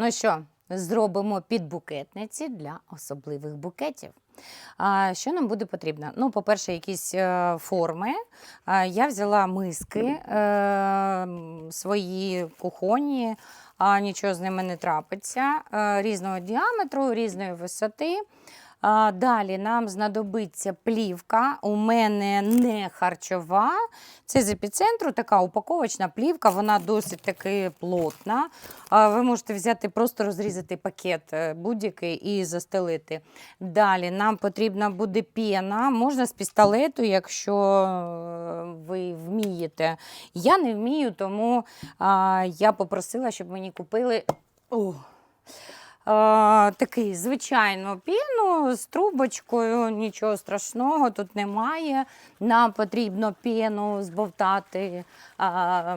Ну що, зробимо підбукетниці для особливих букетів. А, що нам буде потрібно? Ну, по-перше, якісь е, форми. Я взяла миски е, свої кухонні, а нічого з ними не трапиться. Е, різного діаметру, різної висоти. Далі нам знадобиться плівка. У мене не харчова. Це з епіцентру, така упаковочна плівка, вона досить таки плотна. Ви можете взяти, просто розрізати пакет е, будь-який і застелити. Далі нам потрібна буде пена, можна з пістолету, якщо е, ви вмієте. Я не вмію, тому я попросила, щоб мені купили. О, такий звичайну піну з трубочкою, нічого страшного тут немає. Нам потрібно піну збовтати, а,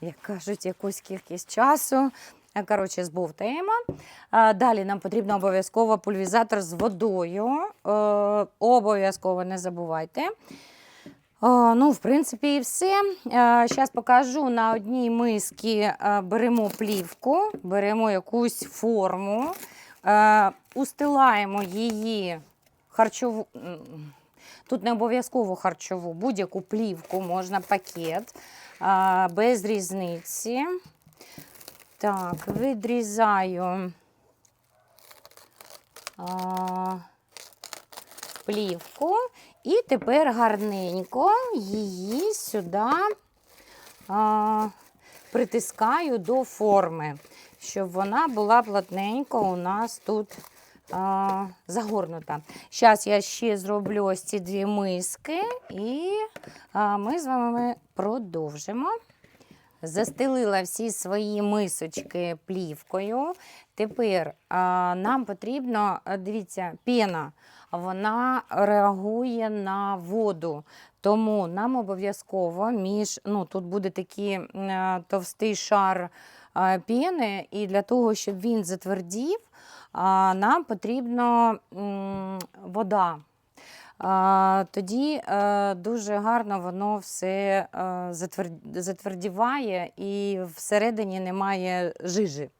як кажуть, якусь кількість часу. Е, Коротше, збовтаємо. Далі нам потрібно обов'язково пульвізатор з водою. Е, Обов'язково не забувайте. Ну, в принципі, і все. Зараз покажу на одній мисці е, беремо плівку, беремо якусь форму, устилаємо її харчову. Тут не обов'язково харчову, будь-яку плівку, можна пакет, без різниці. Так, відрізаю плівку. І тепер гарненько її сюди а, притискаю до форми, щоб вона була плотненько у нас тут а, загорнута. Зараз я ще зроблю ось ці дві миски, і а, ми з вами продовжимо. Застелила всі свої мисочки плівкою. Тепер а, нам потрібно, дивіться, пена. Вона реагує на воду. Тому нам обов'язково між, ну тут буде такий е, товстий шар е, піни, і для того, щоб він затвердів, а, нам потрібна вода. Тоді е, дуже гарно воно все е, затвердіває і всередині немає жижі.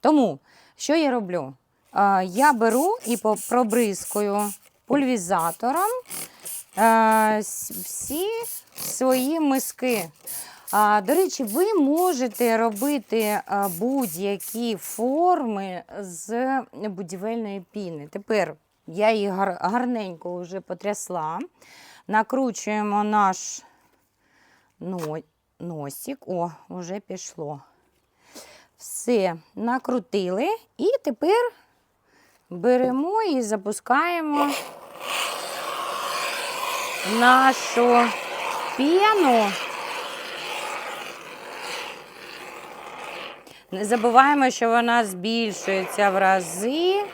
Тому що я роблю? Е, Я беру і пробризкую пульвізатором всі свої миски. До речі, ви можете робити будь-які форми з будівельної піни. Тепер я її гар- гарненько вже потрясла. Накручуємо наш но- носик. О, вже пішло. Все, накрутили. І тепер беремо і запускаємо нашу піну. Не забуваємо, що вона збільшується в рази.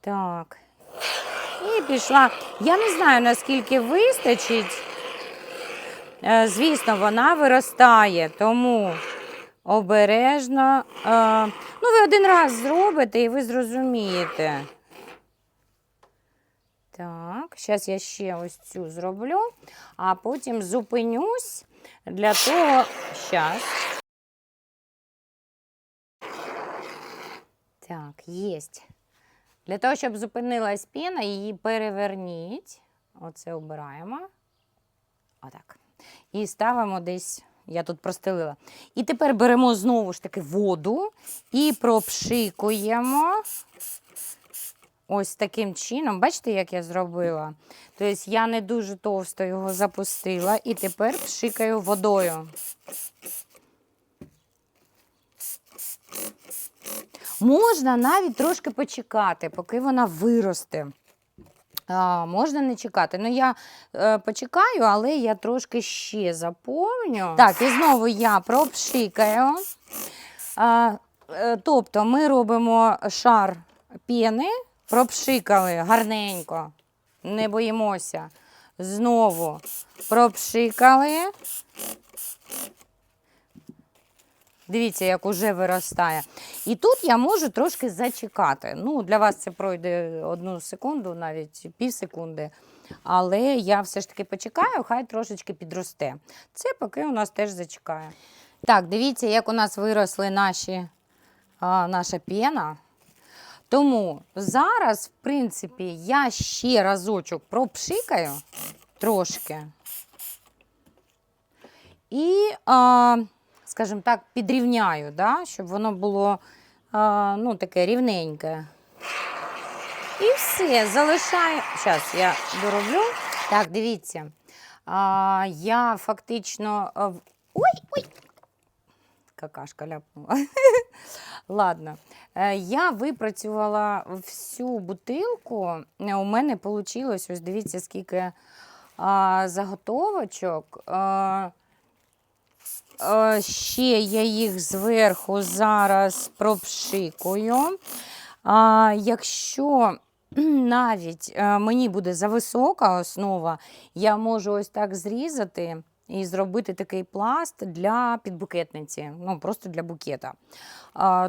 Так. І пішла. Я не знаю, наскільки вистачить. Е, Звісно, вона виростає, тому обережно. Е, Ну, ви один раз зробите і ви зрозумієте. Так, зараз я ще ось цю зроблю, а потім зупинюсь для того. Зараз. Так, єсть. Для того, щоб зупинилась піна, її переверніть. Оце обираємо. Отак. І ставимо десь, я тут простелила. І тепер беремо знову ж таки воду і пропшикуємо. Ось таким чином. Бачите, як я зробила? Тобто я не дуже товсто його запустила і тепер пшикаю водою. Можна навіть трошки почекати, поки вона виросте. А, можна не чекати. Ну, я е, почекаю, але я трошки ще заповню. Так, і знову я пропшикаю. А, е, тобто ми робимо шар піни, пропшикали гарненько, не боїмося. Знову пропшикали. Дивіться, як уже виростає. І тут я можу трошки зачекати. Ну, для вас це пройде одну секунду, навіть пів секунди. Але я все ж таки почекаю, хай трошечки підросте. Це поки у нас теж зачекає. Так, дивіться, як у нас виросли наші а, наша пена. Тому зараз, в принципі, я ще разочок пропшикаю трошки. І, а, скажімо так, підрівняю, да, щоб воно було ну, таке рівненьке. І все, залишаю. Зараз я дороблю. Так, дивіться. А, я фактично. Ой, ой! Какашка ляпнула. Ладно. Е, Я випрацювала всю бутилку. Е, У мене вийшло, ось дивіться, скільки а, заготовочок. А, ще я їх зверху зараз пропшикую. А, якщо навіть е, мені буде зависока основа, я можу ось так зрізати і зробити такий пласт для підбукетниці, ну просто для букета.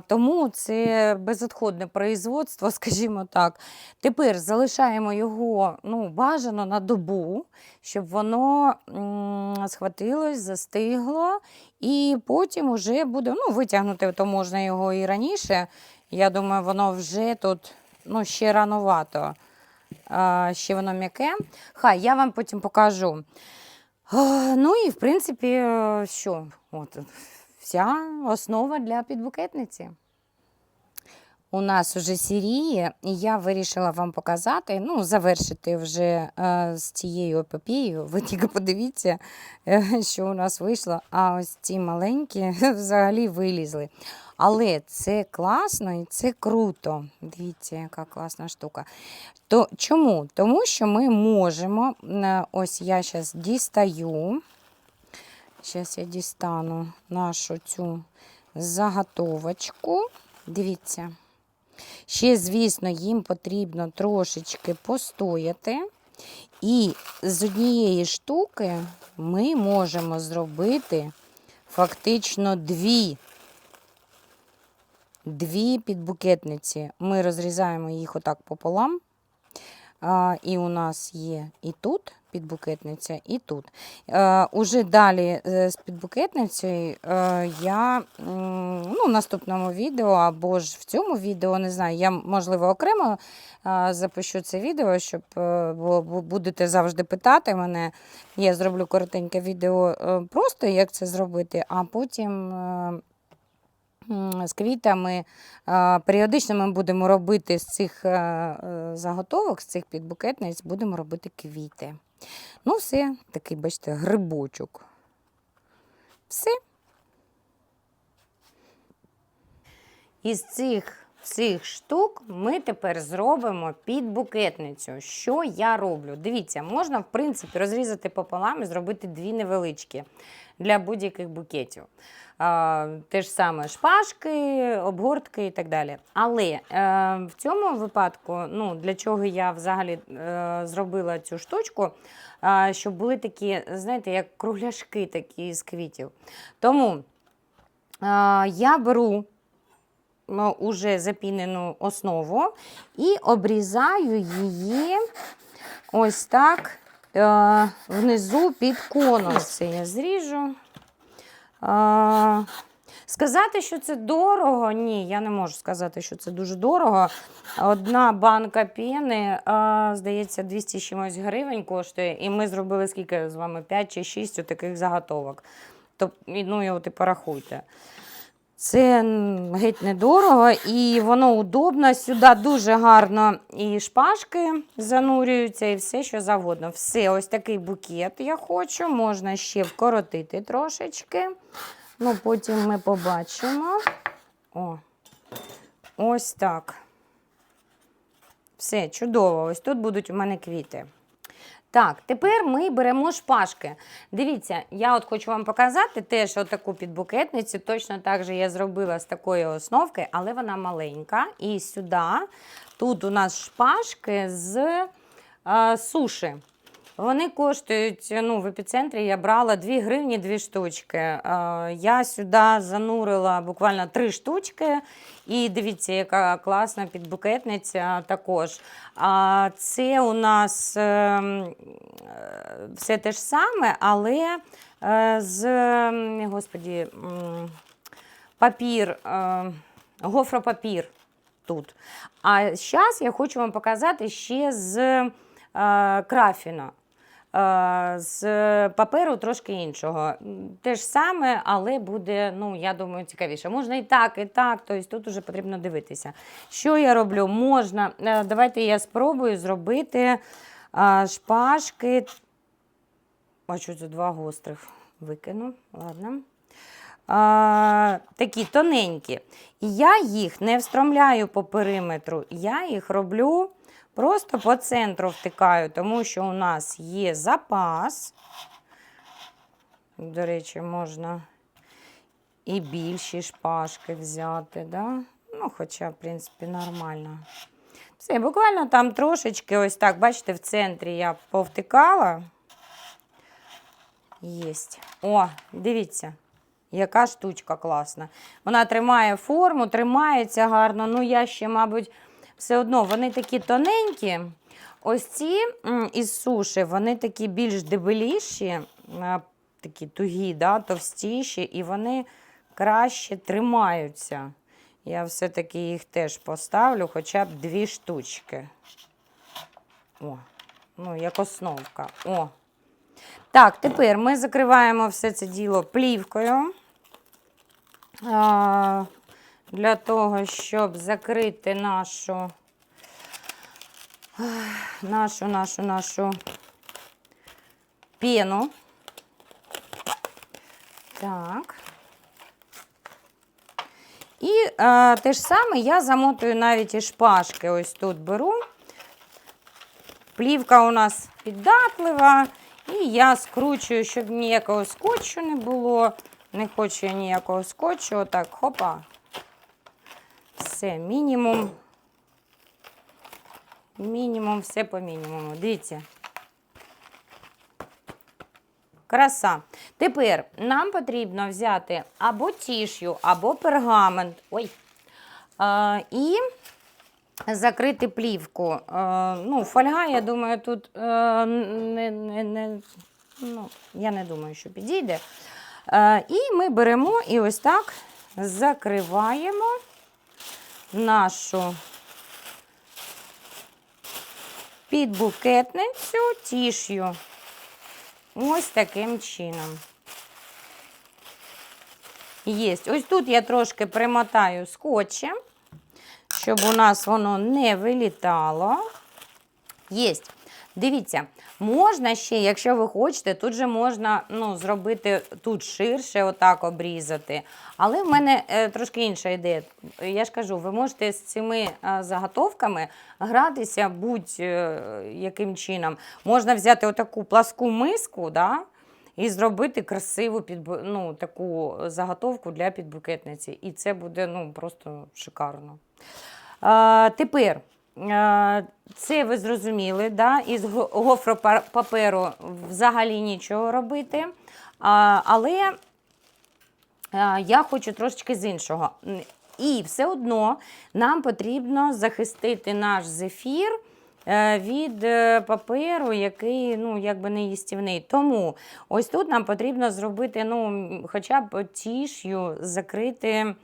Тому це безотходне производство, скажімо так. Тепер залишаємо його ну, бажано на добу, щоб воно схватилось, застигло, і потім вже буде ну, витягнути, то можна його і раніше. Я думаю, воно вже тут ну, ще рановато. Ще воно м'яке. Хай я вам потім покажу. Ну і в принципі, що? От, вся основа для підбукетниці. У нас вже сіріє, і я вирішила вам показати, ну, завершити вже е, з цією епопією. Ви тільки подивіться, е, що у нас вийшло. А ось ці маленькі взагалі вилізли. Але це класно і це круто. Дивіться, яка класна штука. То, чому? Тому що ми можемо, е, ось я зараз дістаю. Зараз я дістану нашу цю заготовочку. Дивіться. Ще, звісно, їм потрібно трошечки постояти. І з однієї штуки ми можемо зробити фактично дві. Дві підбукетниці. Ми розрізаємо їх отак пополам. І у нас є і тут підбукетниця, і тут. Е, уже далі е, з підбукетницею е, я ну, в наступному відео або ж в цьому відео, не знаю, я, можливо, окремо е, запишу це відео, щоб бо, будете завжди питати мене. Я зроблю коротеньке відео просто, як це зробити, а потім. З квітами. Періодично ми будемо робити з цих е, е, заготовок, з цих підбукетниць, будемо робити квіти. Ну, все, такий, бачите, грибочок. Все. Із цих всіх штук ми тепер зробимо підбукетницю. Що я роблю? Дивіться, можна, в принципі, розрізати пополам і зробити дві невеличкі для будь-яких букетів. Те ж саме шпажки, обгортки і так далі. Але е, в цьому випадку, ну, для чого я взагалі е, зробила цю штучку, щоб були такі, знаєте, як кругляшки такі з квітів. Тому я беру уже запінену основу і обрізаю її ось так е, внизу під конус. Це я зріжу. Сказати, що це дорого, ні, я не можу сказати, що це дуже дорого. Одна банка піни, здається, 200 чимось гривень коштує. І ми зробили скільки з вами 5 чи 6 таких заготовок. Тоб, і, ну, і от і порахуйте. Це геть недорого і воно удобно. Сюди дуже гарно і шпажки занурюються, і все, що завгодно. Все, ось такий букет я хочу. Можна ще вкоротити трошечки. Ну, потім ми побачимо. О, ось так. Все, чудово. Ось тут будуть у мене квіти. Так, тепер ми беремо шпажки. Дивіться, я от хочу вам показати теж отаку підбукетницю. Точно так же я зробила з такої основки, але вона маленька. І сюди, тут у нас шпажки з е, суші. Вони коштують, ну, в епіцентрі я брала 2 гривні 2 штучки. Е, Я сюди занурила буквально 3 штучки. І дивіться, яка класна підбукетниця також. А це у нас ем, все те ж саме, але е, з господі, папір. е, гофропапір тут. А зараз я хочу вам показати ще з крафіна. Е, з паперу трошки іншого. Те ж саме, але буде, ну, я думаю, цікавіше. Можна і так, і так, тобто тут вже потрібно дивитися. Що я роблю? Можна, е, давайте я спробую зробити е, шпажки. А це два гострих? Викину, ладно. А, такі тоненькі. І я їх не встромляю по периметру, я їх роблю просто по центру втикаю, тому що у нас є запас. До речі, можна і більші шпажки взяти, да? ну, хоча, в принципі, нормально. Все, буквально там трошечки, ось так, бачите, в центрі я повтикала. Єсть. О, дивіться, яка штучка класна. Вона тримає форму, тримається гарно. Ну, я ще, мабуть, все одно вони такі тоненькі. Ось ці із суші, вони такі більш дебеліші, такі тугі, да, товстіші, і вони краще тримаються. Я все-таки їх теж поставлю, хоча б дві штучки. О, ну, як основка. О, так, тепер ми закриваємо все це діло плівкою. А, для того, щоб закрити нашу, нашу, нашу, нашу пену. Так. І е, те ж саме я замотую навіть і шпажки. Ось тут беру. Плівка у нас піддатлива. І я скручую, щоб ніякого скотчу не було. Не хочу я ніякого скотчу. Отак, хопа. Все, мінімум. Мінімум, все по мінімуму. Дивіться. Краса. Тепер нам потрібно взяти або тішю, або пергамент. Ой. А, і закрити плівку. Е, ну, фольга, я думаю, тут е, не, не, не, ну, я не думаю, що підійде. Е, і ми беремо і ось так закриваємо нашу підбукетницю тіш'ю. Ось таким чином. Єсть. Ось тут я трошки примотаю скотчем щоб у нас воно не вилітало. Єсть. Дивіться, можна ще, якщо ви хочете, тут же можна ну, зробити тут ширше, отак обрізати. Але в мене е, трошки інша ідея. Я ж кажу, ви можете з цими е, заготовками гратися будь-яким чином. Можна взяти отаку пласку миску, да, і зробити красиву підбу... ну, таку заготовку для підбукетниці. І це буде ну, просто шикарно. А, тепер, це ви зрозуміли, да? із го- гофропаперу взагалі нічого робити. Але я хочу трошечки з іншого. І все одно нам потрібно захистити наш зефір е, від е, паперу, який ну, якби не їстівний. Тому ось тут нам потрібно зробити ну, хоча б тіш'ю закрити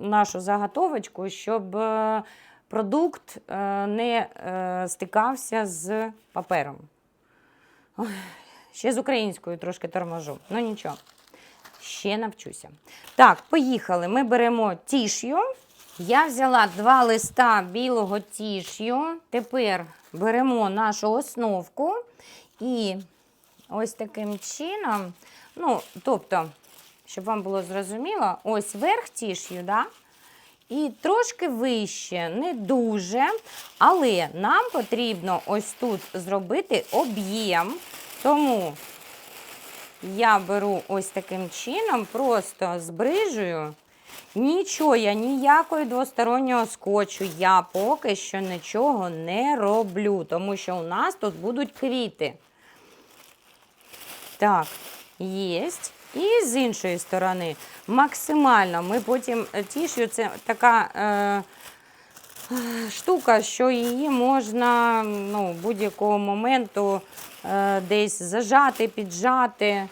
нашу заготовочку, щоб е, продукт е, не е, стикався з папером. Ще з українською трошки торможу. Ну нічого, ще навчуся. Так, поїхали. Ми беремо тіш'ю. Я взяла два листа білого тіш'ю. Тепер беремо нашу основку і ось таким чином, ну, тобто, щоб вам було зрозуміло, ось верх тіш'ю, да? і трошки вище, не дуже. Але нам потрібно ось тут зробити об'єм. Тому я беру ось таким чином, просто збрижую. Нічого, я ніякої двостороннього скотчу я поки що нічого не роблю, тому що у нас тут будуть квіти. Так, єсть. І з іншої сторони, максимально ми потім е, тіш'ю, це така е, е, штука, що її можна ну, будь-якого моменту е, десь зажати, піджати.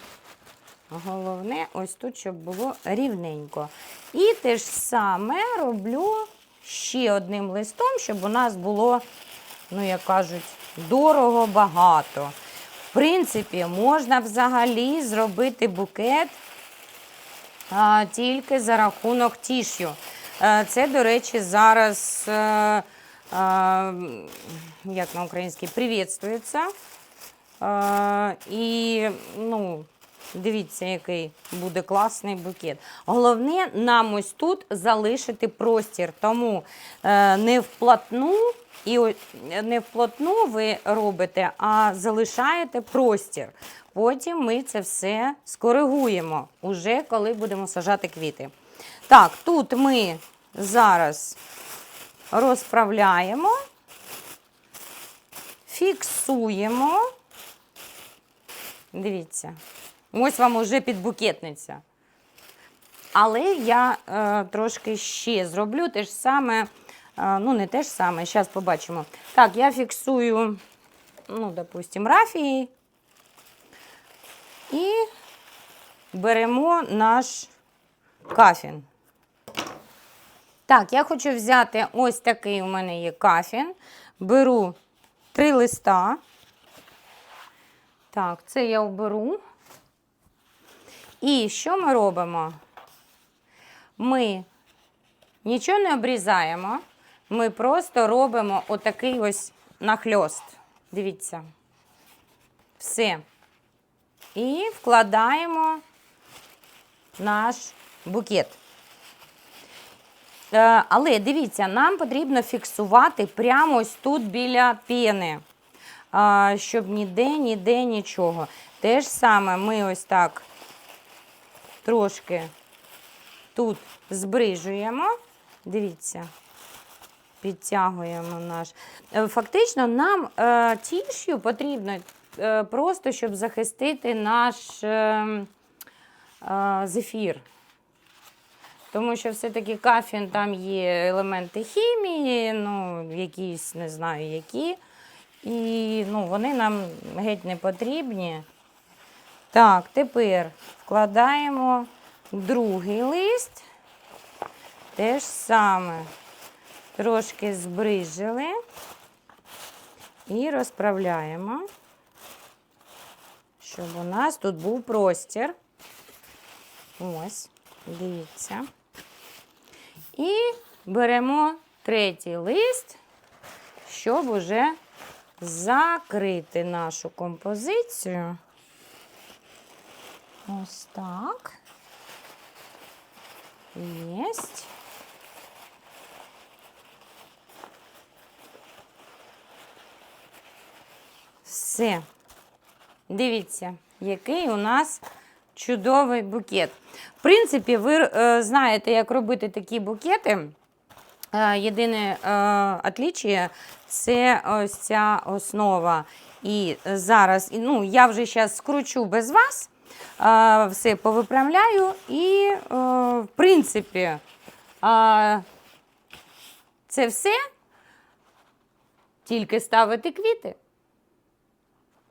Головне, ось тут, щоб було рівненько. І те ж саме роблю ще одним листом, щоб у нас було, ну, як кажуть, дорого багато. В принципі, можна взагалі зробити букет а, тільки за рахунок тішю. Е, Це, до речі, зараз, е, е, як на українській, привітствується. І, ну, дивіться, який буде класний букет. Головне нам ось тут залишити простір, тому не вплотну. І не вплотну ви робите, а залишаєте простір. Потім ми це все скоригуємо, уже коли будемо сажати квіти. Так, тут ми зараз розправляємо, фіксуємо. Дивіться, ось вам уже підбукетниця. Але я е, трошки ще зроблю те ж саме, ну не те ж саме, зараз побачимо. Так, я фіксую, ну, допустим, рафії. І беремо наш кафін. Так, я хочу взяти ось такий у мене є кафін. Беру три листа. Так, це я оберу. І що ми робимо? Ми нічого не обрізаємо, ми просто робимо отакий ось нахльост. Дивіться. Все. І вкладаємо наш букет. Е, Але дивіться, нам потрібно фіксувати прямо ось тут біля пени, щоб ніде, ніде нічого. Те ж саме ми ось так трошки тут збрижуємо. Дивіться, підтягуємо наш. Е, Фактично, нам е, тішю потрібно е, просто, щоб захистити наш зефір. Тому що все-таки кафін там є елементи хімії, ну, якісь не знаю які. І ну, вони нам геть не потрібні. Так, тепер вкладаємо другий лист. Те ж саме. Трошки збрижили і розправляємо, щоб у нас тут був простір. Ось, дивіться. І беремо третій лист, щоб уже закрити нашу композицію. Ось так. Єсть. Все. Дивіться, який у нас чудовий букет. В принципі, ви е, знаєте, як робити такі букети. Е, Єдине е, це ось ця основа. І зараз, ну, я вже зараз скручу без вас, все повиправляю. І, в принципі, це все. Тільки ставити квіти.